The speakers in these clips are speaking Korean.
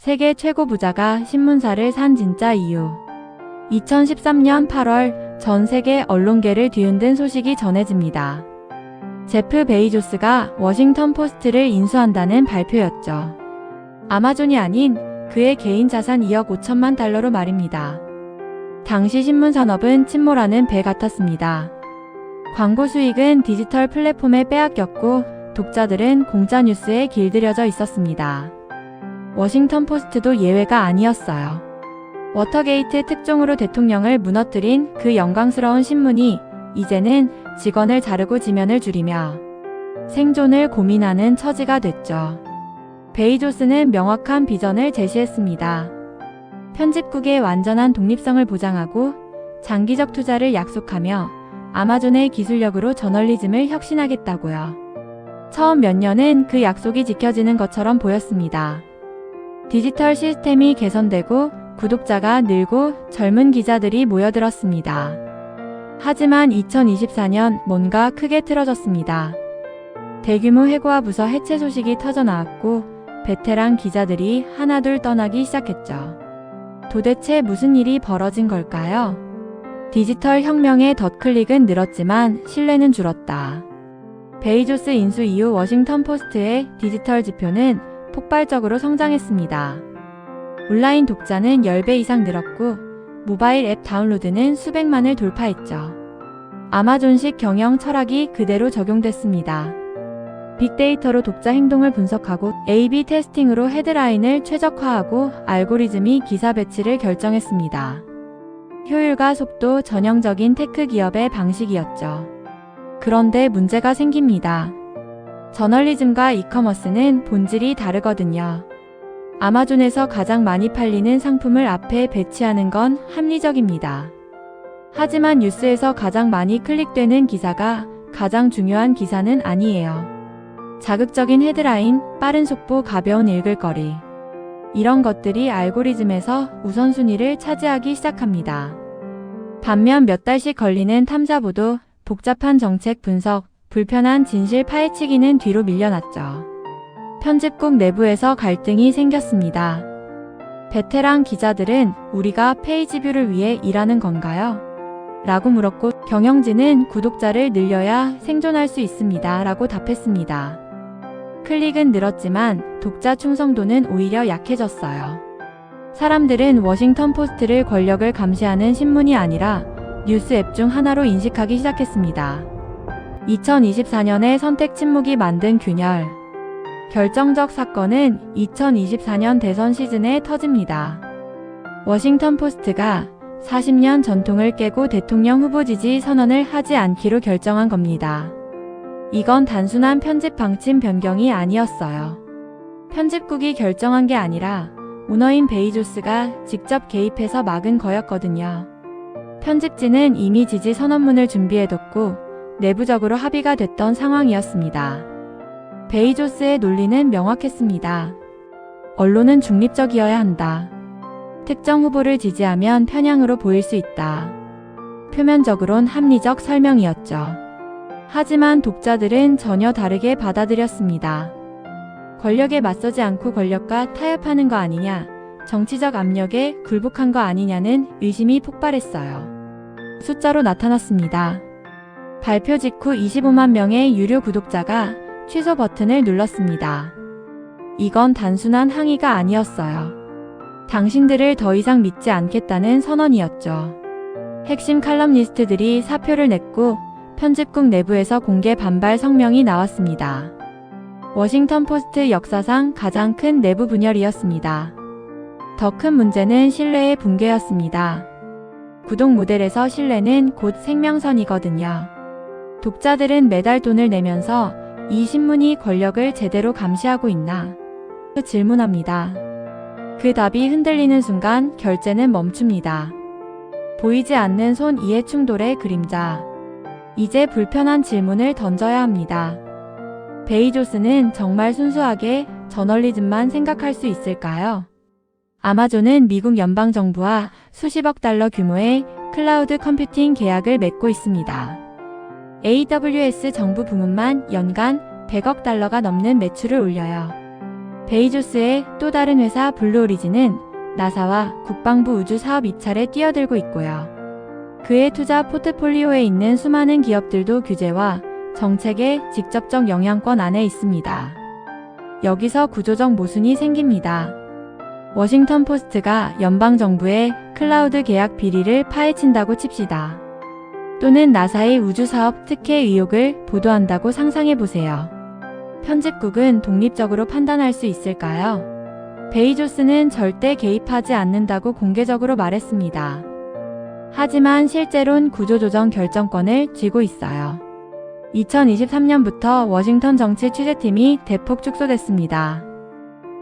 세계 최고 부자가 신문사를 산 진짜 이유. 2013년 8월 전 세계 언론계를 뒤흔든 소식이 전해집니다. 제프 베이조스가 워싱턴 포스트를 인수한다는 발표였죠. 아마존이 아닌 그의 개인 자산 2억 5천만 달러로 말입니다. 당시 신문 산업은 침몰하는 배 같았습니다. 광고 수익은 디지털 플랫폼에 빼앗겼고 독자들은 공짜 뉴스에 길들여져 있었습니다. 워싱턴 포스트도 예외가 아니었어요. 워터게이트 특종으로 대통령을 무너뜨린 그 영광스러운 신문이 이제는 직원을 자르고 지면을 줄이며 생존을 고민하는 처지가 됐죠. 베이조스는 명확한 비전을 제시했습니다. 편집국의 완전한 독립성을 보장하고 장기적 투자를 약속하며 아마존의 기술력으로 저널리즘을 혁신하겠다고요. 처음 몇 년은 그 약속이 지켜지는 것처럼 보였습니다. 디지털 시스템이 개선되고 구독자가 늘고 젊은 기자들이 모여들었습니다. 하지만 2024년 뭔가 크게 틀어졌습니다. 대규모 해고와 부서 해체 소식이 터져 나왔고 베테랑 기자들이 하나둘 떠나기 시작했죠. 도대체 무슨 일이 벌어진 걸까요? 디지털 혁명의 덧클릭은 늘었지만 신뢰는 줄었다. 베이조스 인수 이후 워싱턴 포스트의 디지털 지표는 폭발적으로 성장했습니다. 온라인 독자는 10배 이상 늘었고 모바일 앱 다운로드는 수백만을 돌파했죠. 아마존식 경영 철학이 그대로 적용됐습니다. 빅데이터로 독자 행동을 분석하고 A-B 테스팅으로 헤드라인을 최적화하고 알고리즘이 기사 배치를 결정했습니다. 효율과 속도 전형적인 테크 기업의 방식이었죠. 그런데 문제가 생깁니다. 저널리즘과 이커머스는 본질이 다르거든요. 아마존에서 가장 많이 팔리는 상품을 앞에 배치하는 건 합리적입니다. 하지만 뉴스에서 가장 많이 클릭되는 기사가 가장 중요한 기사는 아니에요. 자극적인 헤드라인, 빠른 속보, 가벼운 읽을거리. 이런 것들이 알고리즘에서 우선순위를 차지하기 시작합니다. 반면 몇 달씩 걸리는 탐사보도, 복잡한 정책 분석, 불편한 진실 파헤치기는 뒤로 밀려났죠. 편집국 내부에서 갈등이 생겼습니다. 베테랑 기자들은 우리가 페이지 뷰를 위해 일하는 건가요? 라고 물었고 경영진은 구독자를 늘려야 생존할 수 있습니다. 라고 답했습니다. 클릭은 늘었지만 독자 충성도는 오히려 약해졌어요. 사람들은 워싱턴 포스트를 권력을 감시하는 신문이 아니라 뉴스 앱 중 하나로 인식하기 시작했습니다. 2024년에 선택 침묵이 만든 균열. 결정적 사건은 2024년 대선 시즌에 터집니다. 워싱턴 포스트가 40년 전통을 깨고 대통령 후보 지지 선언을 하지 않기로 결정한 겁니다. 이건 단순한 편집 방침 변경이 아니었어요. 편집국이 결정한 게 아니라 오너인 베이조스가 직접 개입해서 막은 거였거든요. 편집진은 이미 지지 선언문을 준비해뒀고 내부적으로 합의가 됐던 상황이었습니다. 베이조스의 논리는 명확했습니다. 언론은 중립적이어야 한다. 특정 후보를 지지하면 편향으로 보일 수 있다. 표면적으론 합리적 설명이었죠. 하지만 독자들은 전혀 다르게 받아들였습니다. 권력에 맞서지 않고 권력과 타협하는 거 아니냐, 정치적 압력에 굴복한 거 아니냐는 의심이 폭발했어요. 숫자로 나타났습니다. 발표 직후 25만 명의 유료 구독자가 취소 버튼을 눌렀습니다. 이건 단순한 항의가 아니었어요. 당신들을 더 이상 믿지 않겠다는 선언이었죠. 핵심 칼럼니스트들이 사표를 냈고 편집국 내부에서 공개 반발 성명이 나왔습니다. 워싱턴 포스트 역사상 가장 큰 내부 분열이었습니다. 더 큰 문제는 신뢰의 붕괴였습니다. 구독 모델에서 신뢰는 곧 생명선이거든요. 독자들은 매달 돈을 내면서 이 신문이 권력을 제대로 감시하고 있나? 질문합니다. 그 답이 흔들리는 순간 결제는 멈춥니다. 보이지 않는 손 이해 충돌의 그림자. 이제 불편한 질문을 던져야 합니다. 베이조스는 정말 순수하게 저널리즘만 생각할 수 있을까요? 아마존은 미국 연방정부와 수십억 달러 규모의 클라우드 컴퓨팅 계약을 맺고 있습니다. AWS 정부 부문만 연간 100억 달러가 넘는 매출을 올려요. 베이조스의 또 다른 회사 블루 오리진은 나사와 국방부 우주 사업 입찰에 뛰어들고 있고요. 그의 투자 포트폴리오에 있는 수많은 기업들도 규제와 정책의 직접적 영향권 안에 있습니다. 여기서 구조적 모순이 생깁니다. 워싱턴 포스트가 연방정부의 클라우드 계약 비리를 파헤친다고 칩시다. 또는 나사의 우주사업 특혜 의혹을 보도한다고 상상해 보세요. 편집국은 독립적으로 판단할 수 있을까요? 베이조스는 절대 개입하지 않는다고 공개적으로 말했습니다. 하지만 실제론 구조조정 결정권을 쥐고 있어요. 2023년부터 워싱턴 정치 취재팀이 대폭 축소됐습니다.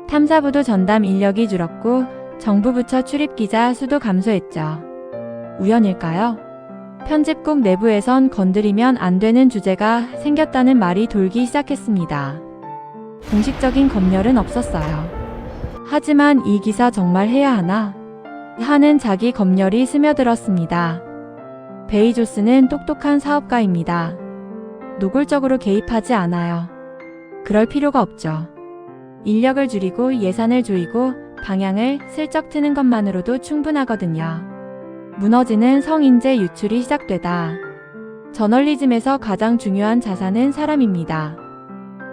탐사보도 전담 인력이 줄었고 정부 부처 출입 기자 수도 감소했죠. 우연일까요? 편집국 내부에선 건드리면 안 되는 주제가 생겼다는 말이 돌기 시작했습니다. 공식적인 검열은 없었어요. 하지만 이 기사 정말 해야 하나? 하는 자기 검열이 스며들었습니다. 베이조스는 똑똑한 사업가입니다. 노골적으로 개입하지 않아요. 그럴 필요가 없죠. 인력을 줄이고 예산을 조이고 방향을 슬쩍 트는 것만으로도 충분하거든요. 무너지는 성인재 유출이 시작되다. 저널리즘에서 가장 중요한 자산은 사람입니다.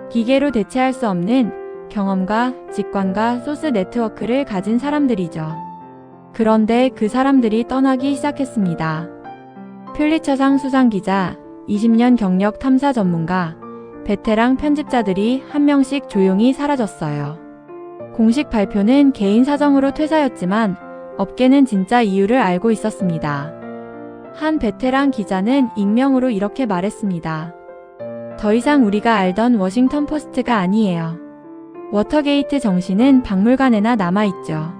기계로 대체할 수 없는 경험과 직관과 소스 네트워크를 가진 사람들이죠. 그런데 그 사람들이 떠나기 시작했습니다. 퓰리처상 수상 기자, 20년 경력 탐사 전문가, 베테랑 편집자들이 한 명씩 조용히 사라졌어요. 공식 발표는 개인 사정으로 퇴사였지만 업계는 진짜 이유를 알고 있었습니다. 한 베테랑 기자는 익명으로 이렇게 말했습니다. 더 이상 우리가 알던 워싱턴 포스트가 아니에요. 워터게이트 정신은 박물관에나 남아있죠.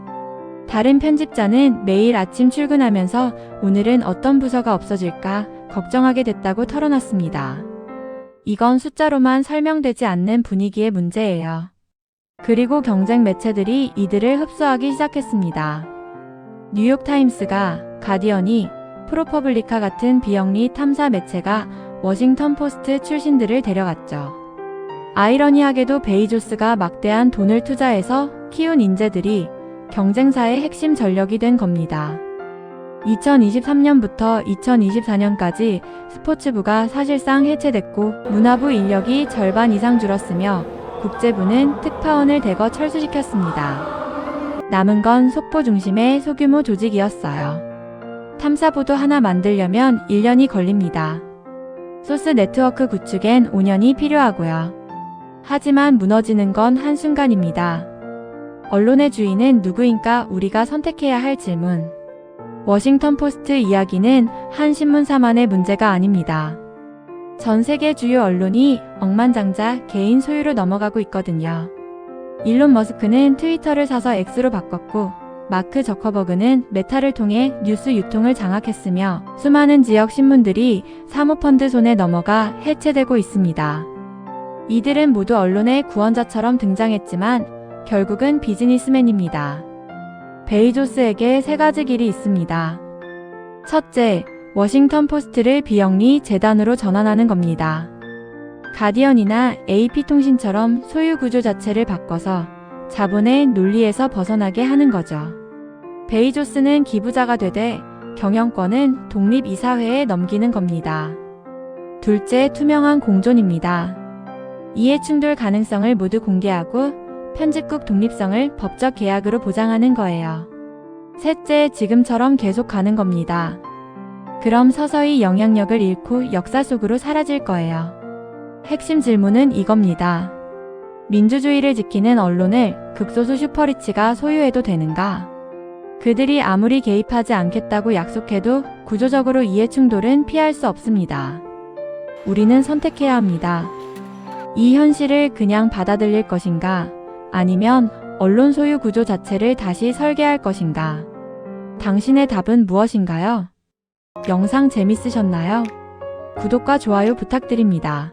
다른 편집자는 매일 아침 출근하면서 오늘은 어떤 부서가 없어질까 걱정하게 됐다고 털어놨습니다. 이건 숫자로만 설명되지 않는 분위기의 문제예요. 그리고 경쟁 매체들이 이들을 흡수하기 시작했습니다. 뉴욕타임스가 가디언이 프로퍼블리카 같은 비영리 탐사 매체가 워싱턴 포스트 출신들을 데려갔죠. 아이러니하게도 베이조스가 막대한 돈을 투자해서 키운 인재들이 경쟁사의 핵심 전력이 된 겁니다. 2023년부터 2024년까지 스포츠부가 사실상 해체됐고 문화부 인력이 절반 이상 줄었으며 국제부는 특파원을 대거 철수시켰습니다. 남은 건 속보 중심의 소규모 조직이었어요. 탐사보도 하나 만들려면 1년이 걸립니다. 소스 네트워크 구축엔 5년이 필요하고요. 하지만 무너지는 건 한순간입니다. 언론의 주인은 누구인가 우리가 선택해야 할 질문. 워싱턴 포스트 이야기는 한 신문사만의 문제가 아닙니다. 전 세계 주요 언론이 억만장자 개인 소유로 넘어가고 있거든요. 일론 머스크는 트위터를 사서 X로 바꿨고 마크 저커버그는 메타를 통해 뉴스 유통을 장악했으며 수많은 지역 신문들이 사모펀드 손에 넘어가 해체되고 있습니다. 이들은 모두 언론의 구원자처럼 등장했지만 결국은 비즈니스맨입니다. 베이조스에게 세 가지 길이 있습니다. 첫째, 워싱턴 포스트를 비영리 재단으로 전환하는 겁니다. 가디언이나 AP통신처럼 소유 구조 자체를 바꿔서 자본의 논리에서 벗어나게 하는 거죠. 베이조스는 기부자가 되되 경영권은 독립이사회에 넘기는 겁니다. 둘째, 투명한 공존입니다. 이해충돌 가능성을 모두 공개하고 편집국 독립성을 법적 계약으로 보장하는 거예요. 셋째, 지금처럼 계속 가는 겁니다. 그럼 서서히 영향력을 잃고 역사 속으로 사라질 거예요. 핵심 질문은 이겁니다. 민주주의를 지키는 언론을 극소수 슈퍼리치가 소유해도 되는가? 그들이 아무리 개입하지 않겠다고 약속해도 구조적으로 이해 충돌은 피할 수 없습니다. 우리는 선택해야 합니다. 이 현실을 그냥 받아들일 것인가? 아니면 언론 소유 구조 자체를 다시 설계할 것인가? 당신의 답은 무엇인가요? 영상 재밌으셨나요? 구독과 좋아요 부탁드립니다.